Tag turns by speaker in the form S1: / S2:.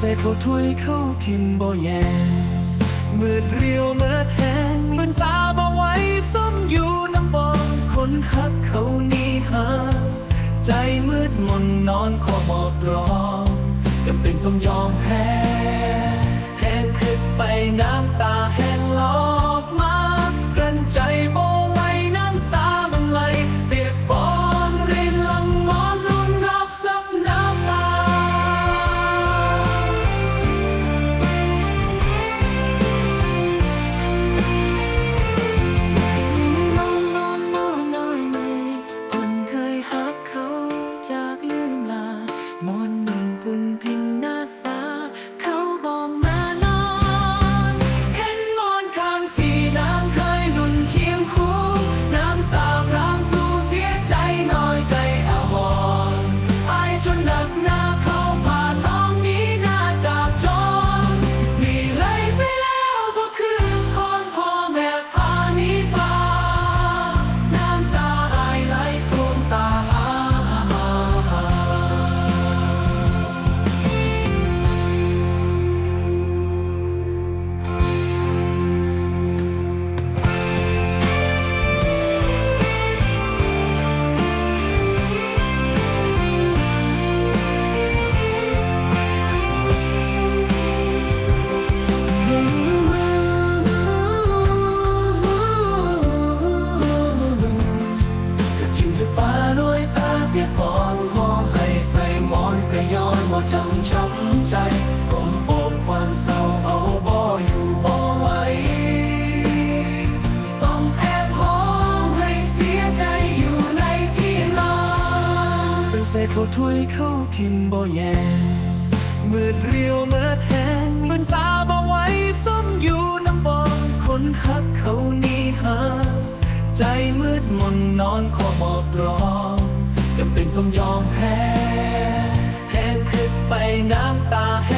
S1: ถ้วยเข้าทิมบ่แยงมืดเรียวเมิดแหงมืนตาบ่ไว้ส้มอยู่น้ำบองคนหักเขานี่หาใจมืดมนนอนขอหมอกรองจำเป็นต้องยอมแพ้ หนึ่งปุ่น
S2: พินห อน
S1: ว่าจำช้ำใจกลมอบความเศร้าเอาบ่อยู่บ่ไหวต้องแอบห้องให้เสียใจอยู่ในที่นอนเป็นเศษเขาถ้วยเข้าทิมบ่แยงมืดเรียวเมิดแหงมืนตาบ่ไหวส้มอยู่น้ำบองคนหักเขานี่หาใจมืดมนนอนขอหมอบรองจำเป็นต้องยอมแพ้ ไปน้ำตาแห้